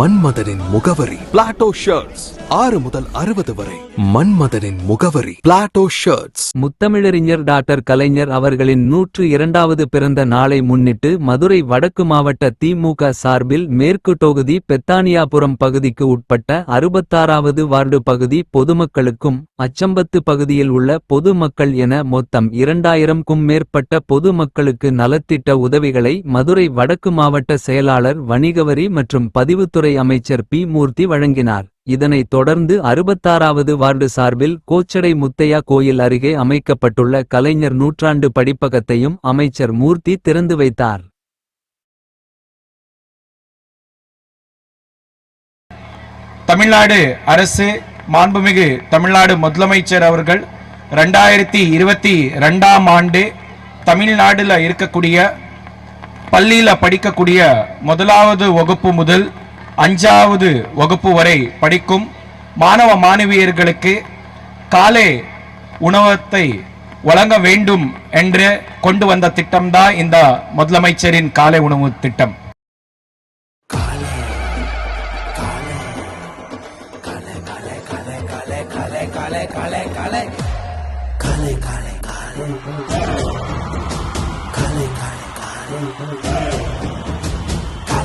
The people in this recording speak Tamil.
மன்மதனின் முகவரி. பிளாட்டோ ஷர்ட்ஸ் ஆறு முதல் அறுபது வரை. மன்மதனின் முகவரி. பிளாட்டோ ஷர்ட்ஸ் முத்தமிழறிஞர் டாக்டர் கலைஞர் அவர்களின் நூற்று இரண்டாவது பிறந்த நாளை முன்னிட்டு மதுரை வடக்கு மாவட்ட திமுக சார்பில் மேற்கு தொகுதி பெத்தானியாபுரம் பகுதிக்கு உட்பட்ட அறுபத்தாறாவது வார்டு பகுதி பொதுமக்களுக்கும் அச்சம்பத்து பகுதியில் உள்ள பொதுமக்கள் என மொத்தம் இரண்டாயிரம்க்கும் மேற்பட்ட பொதுமக்களுக்கு நலத்திட்ட உதவிகளை மதுரை வடக்கு மாவட்ட செயலாளர் வணிகவரி மற்றும் பதிவுத்துறை அமைச்சர் பி. மூர்த்தி வழங்கினார். இதனைத் தொடர்ந்து அறுபத்தாறாவது வார்டு சார்பில் கோச்சடை முத்தையா கோயில் அருகே அமைக்கப்பட்டுள்ள கலைஞர் நூற்றாண்டு படிப்பகத்தையும் அமைச்சர் மூர்த்தி திறந்து வைத்தார். தமிழ்நாடு அரசு மாண்புமிகு தமிழ்நாடு முதலமைச்சர் அவர்கள் ரெண்டாயிரத்தி இருபத்தி ரெண்டாம் ஆண்டு தமிழ்நாடுல இருக்கக்கூடிய பள்ளியில படிக்கக்கூடிய முதலாவது வகுப்பு முதல் அஞ்சாவது வகுப்பு வரை படிக்கும் மாணவ மாணவியர்களுக்கு காலை உணவத்தை வழங்க வேண்டும் என்று கொண்டு வந்த திட்டம்தான் இந்த முதலமைச்சரின் காலை உணவு திட்டம்.